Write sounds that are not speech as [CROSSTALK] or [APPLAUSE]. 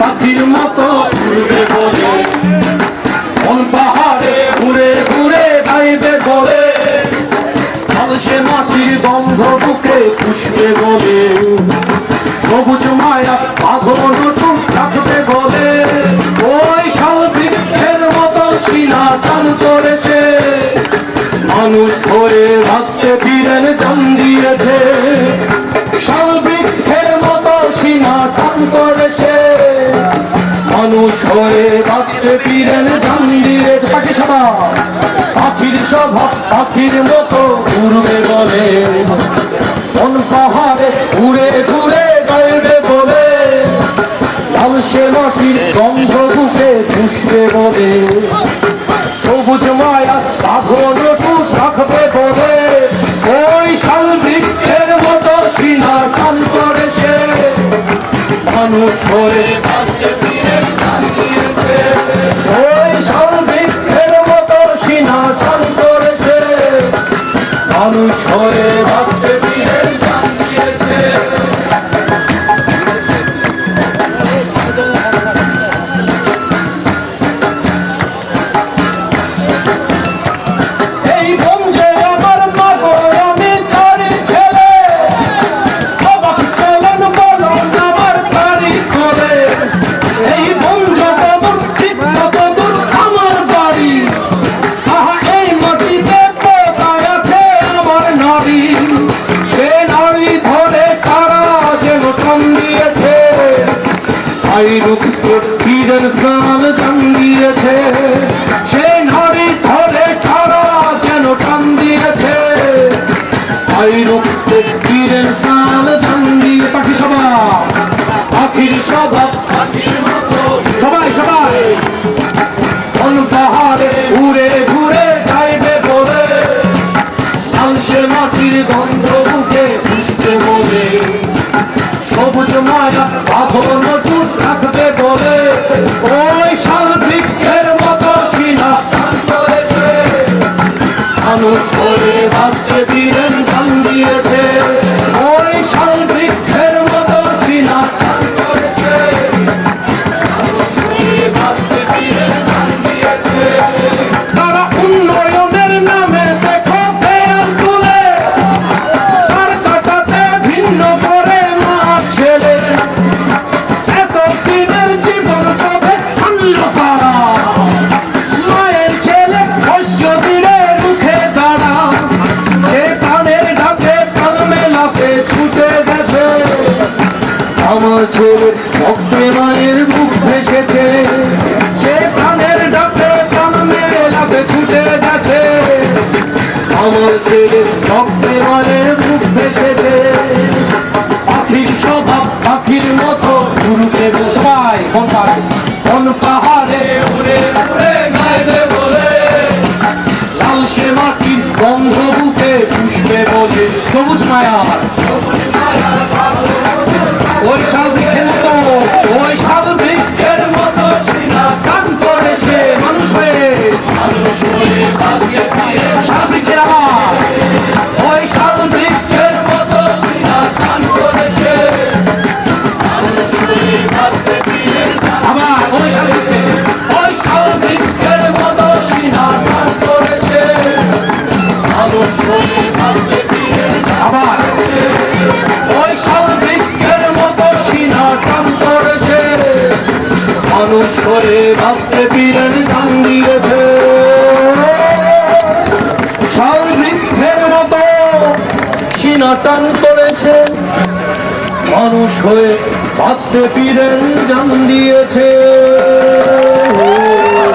পাখির মতো উড়বে বলে। ঘুরে ঘুরে গাইবে বলে। সে মাটির গন্ধ বুকে পুষবে বলে। সবুজ মায়া বাঁধন নতুন থাকবে বলে। ওই মতো সিনা টান করেছে। মানুষ ধরে বাঁচতে ফিরেন জান দিয়েছে। মানুষ হয়ে বাঁচতে ফিরেন জান দিয়েছে পাখি সভা। পাখির স্বভাব পাখির মতো উড়বে বলে। কোন পাহাড়ে ঘুরে ঘুরে গাইবে বলে। লাল সে মাটির গন্ধ বুকে পুষবে বলে। সবুজ মায়া টু থাকবে বলে। ওই শাল বৃক্ষের মতো সিনা টান করেছে মানুষ হয়ে Yeah. [LAUGHS] আই রুখতে কিরণ স্নান জান দিয়েছে সে নারী ধরে কারা যেন টান দিয়েছে আই রুখতে কিরণ স্নান জান দিয়ে পাখি সভা। পাখির সভা। সবাই সবাই। কোন পাহাড়ে ঘুরে ঘুরে যাইবে বলে। লালসে মাটির গন্ধ বুকে পুষতে বলে সবুজ মায়া টুট থাকবে বলে। ওই ছেলে ভক্তে মায়ের মুখ ভেসেছে। সে কানের ডাকে কান মেলাতে ছুটে গেছে আমার ছেলে ভক্তে মায়ের মুখ ভেসেছে। পাখির স্বভাব পাখির মতো সবাই, কোন পাহাড়ে? কোন পাহাড়ে? উড়ে উড়ে গাইবে বলে। লাল সে মাটির গন্ধ টান করেছে। মানুষ হয়ে বাঁচতে পীরেন জান দিয়েছে।